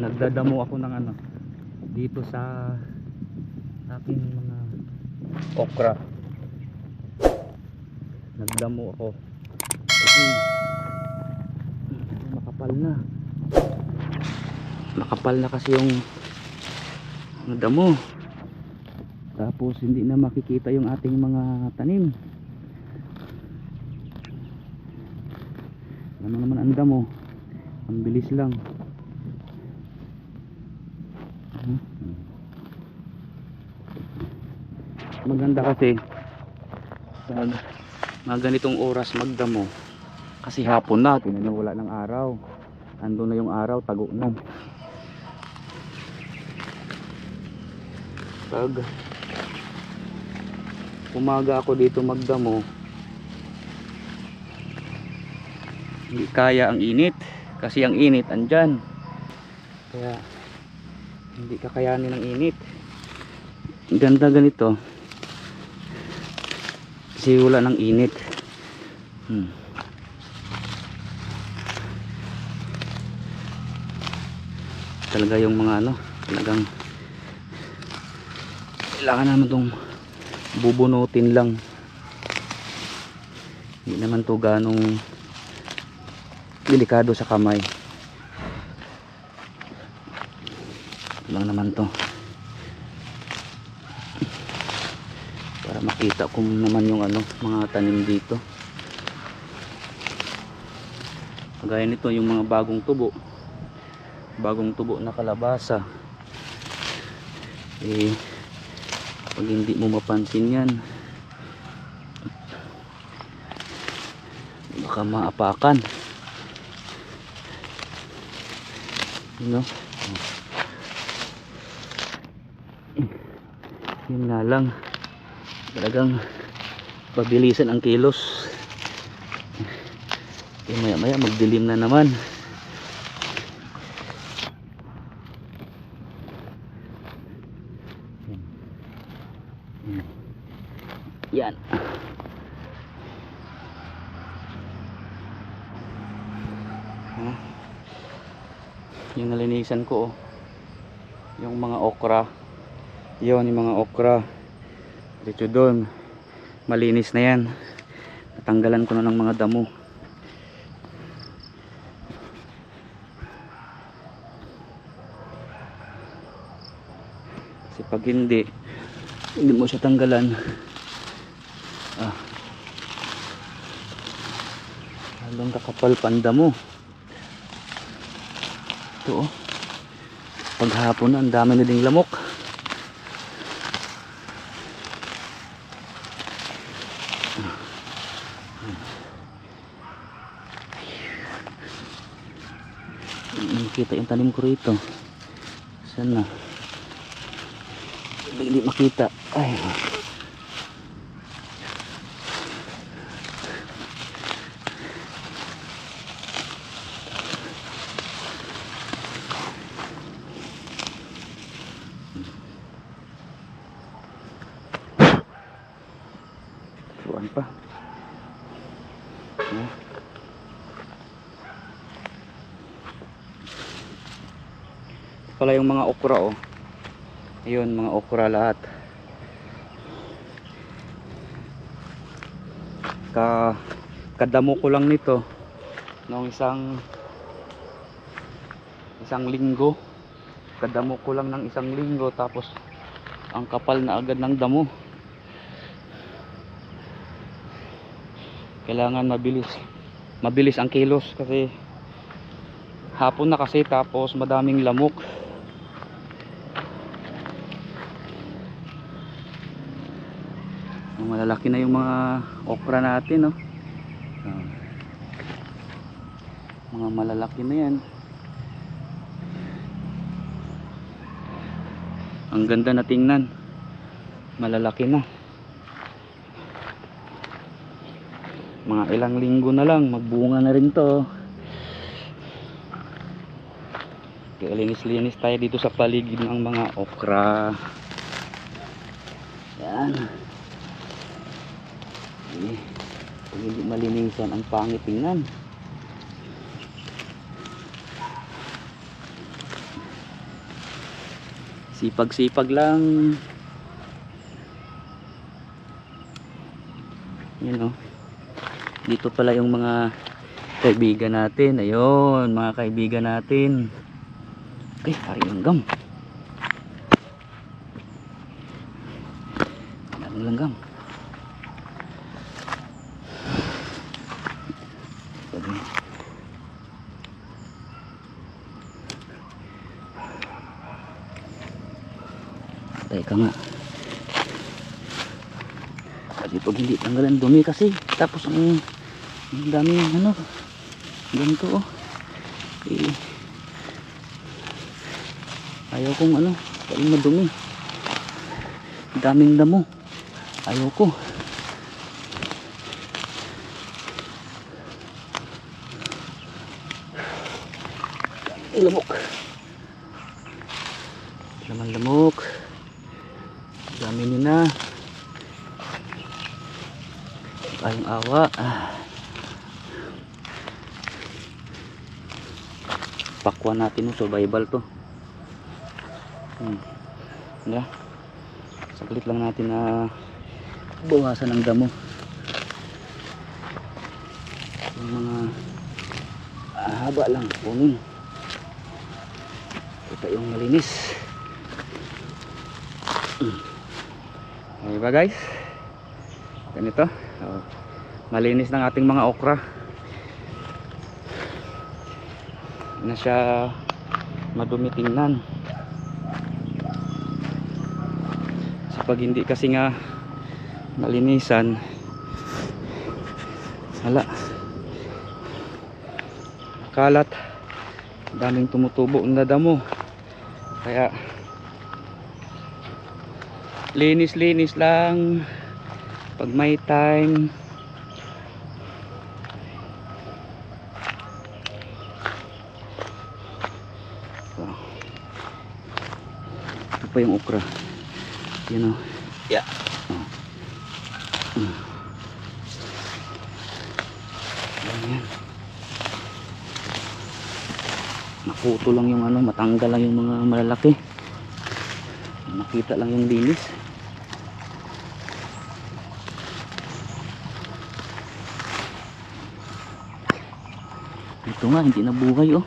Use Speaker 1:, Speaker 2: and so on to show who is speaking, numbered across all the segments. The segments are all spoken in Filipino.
Speaker 1: nagdadamo ako ng ano dito sa aking mga okra. Nagdamo ako. Kasi makapal na. Makapal na kasi yung damo. Tapos hindi na makikita yung ating mga tanim. Ano naman ang damo? Ang bilis lang maganda kasi pag mga ganitong oras magdamo. Kasi hapon na tinan wala ng araw. Andun na yung araw tago na. Pag umaga ako dito magdamo. Hindi kaya ang init. Kasi ang init andyan. Kaya hindi kakayanin ng init. Ganda ganito kasi wala ng init. Hmm. talaga yung mga ano talagang kailangan naman itong bubunutin lang. Hindi naman to ganong delikado sa kamay. Lang naman to para makita ko naman yung ano mga tanim dito. Kagaya nito yung mga bagong tubo. Bagong tubo na kalabasa. Eh pag hindi mo mapansin yan baka maapakan. No yun nga lang talagang pabilisan ang kilos. Eh maya maya magdilim na naman. Yan. Yung nalinisan ko oh. yung mga okra. Yon yung mga okra dito doon malinis na yan. Natanggalan ko na ng mga damo. Kasi pag hindi hindi mo siya tanggalan. Ah. Halong kakapal panda mo ito oh. Paghapon ang dami na ding lamok makita yung tanim ko rito. Saan na? Hindi makita. Ay Tuan pa. Ano? Ito pala yung mga okra oh. Ayun, mga okra lahat. Ka kadamo ko lang nito noong isang isang linggo. Kadamo ko lang ng isang linggo tapos ang kapal na agad ng damo. kailangan mabilis mabilis ang kilos kasi hapon na kasi tapos madaming lamok malalaki na yung mga okra natin no? Ah. mga malalaki na yan. Ang ganda na tingnan. Malalaki na. Mga ilang linggo na lang magbunga na rin to. Linis-linis tayo dito sa paligid ng mga okra. Yan eh, pag hindi malinisan ang pangit tingnan Sipag-sipag lang. Yun oh. Dito pala yung mga kaibigan natin. Ayun, mga kaibigan natin. Ay, hari langgam. Langgam. Teka nga. Kasi pag hindi tanggalan dumi kasi tapos ang ang dami ano ganito oh. Eh, ayaw kong ano kain madumi. Daming damo. Ayaw ko. Lamok. Laman lamok. Dami niyo na. Tayong awa. Pakwan natin yung survival to. Hmm. Yeah. Saglit lang natin na bawasan ang damo. Yung mga ah, haba lang kunin. Ito yung malinis. Okay ba guys? Ganito. Oh. Malinis ng ating mga okra. Na siya madumi tingnan. Sa pag hindi kasi nga malinisan wala kalat daming tumutubo na damo kaya linis linis lang pag may time ito pa yung okra yun o yeah. Mm. Ganyan. naputo lang yung ano matanggal lang yung mga malalaki makita lang yung linis. Ito nga hindi nabuhay oh.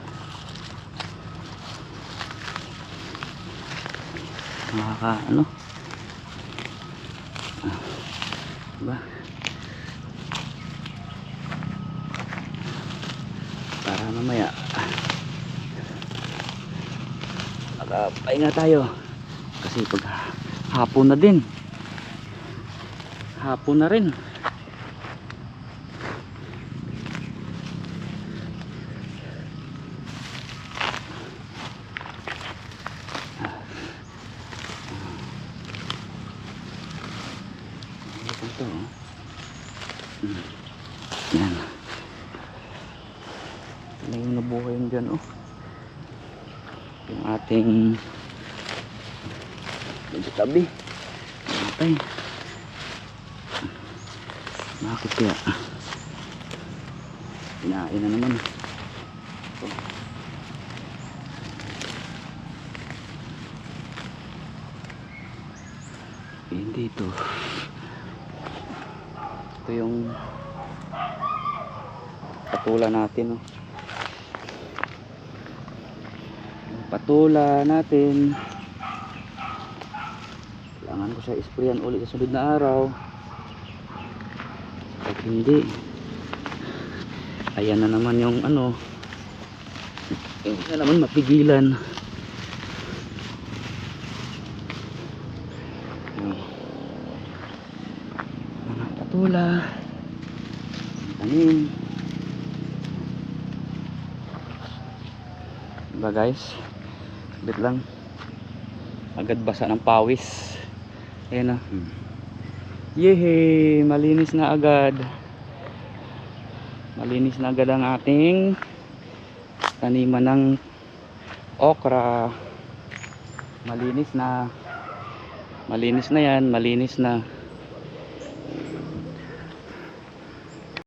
Speaker 1: Nakaka ano? Ah, diba? Para mamaya nakapahinga tayo kasi pag hapon na din hapon na rin to? Hmm. Yan. Yung nabuhay yun dyan, oh. Yung ating medyo tabi. Matay. Bakit kaya? Kinain na naman. Ito. Hindi ito. Ito yung patula natin. Oh. Yung patula natin. Ko siya isprayan ulit sa sunod na araw. Pag hindi, ayan na naman yung ano, hindi na naman mapigilan. Yung mga patula, tanim. Diba guys? Bit lang. Agad basa ng pawis. Ayan na. Yehe! Malinis na agad. Malinis na agad ang ating taniman ng okra. Malinis na. Malinis na yan. Malinis na.